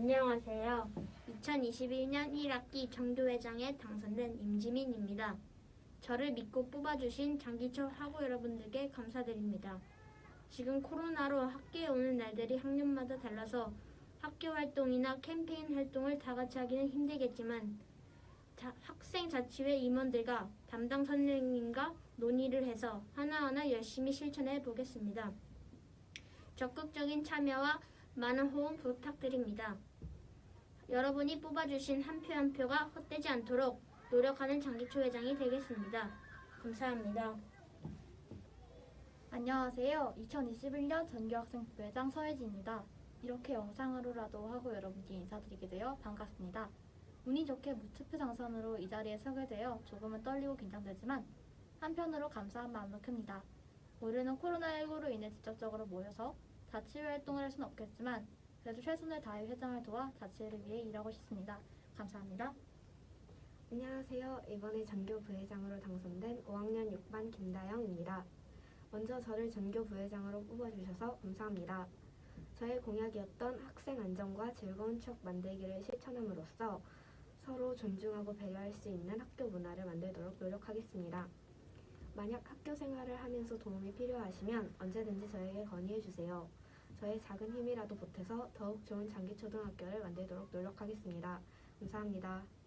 안녕하세요. 2021년 1학기 정교회장에 당선된 임지민입니다. 저를 믿고 뽑아주신 장기초 학우 여러분들께 감사드립니다. 지금 코로나로 학교에 오는 날들이 학년마다 달라서 학교 활동이나 캠페인 활동을 다 같이 하기는 힘들겠지만 자- 학생 자치회 임원들과 담당 선생님과 논의를 해서 하나하나 열심히 실천해 보겠습니다. 적극적인 참여와 많은 호응 부탁드립니다. 여러분이 뽑아주신 한 표 한 표가 헛되지 않도록 노력하는 장기초 회장이 되겠습니다. 감사합니다. 안녕하세요. 2021년 전교학생 부회장 서혜지입니다. 이렇게 영상으로라도 하고 여러분께 인사드리게 되어 반갑습니다. 운이 좋게 무투표 당선으로 이 자리에 서게 되어 조금은 떨리고 긴장되지만 한편으로 감사한 마음도 큽니다. 올해는 코로나19로 인해 직접적으로 모여서 자치회 활동을 할 수는 없겠지만 그래도 최선을 다해 회장을 도와 자치회를 위해 일하고 싶습니다. 감사합니다. 안녕하세요. 이번에 전교 부회장으로 당선된 5학년 6반 김다영입니다. 먼저 저를 전교 부회장으로 뽑아주셔서 감사합니다. 저의 공약이었던 학생 안전과 즐거운 추억 만들기를 실천함으로써 서로 존중하고 배려할 수 있는 학교 문화를 만들도록 노력하겠습니다. 만약 학교 생활을 하면서 도움이 필요하시면 언제든지 저에게 건의해 주세요. 저의 작은 힘이라도 보태서 더욱 좋은 장기초등학교를 만들도록 노력하겠습니다. 감사합니다.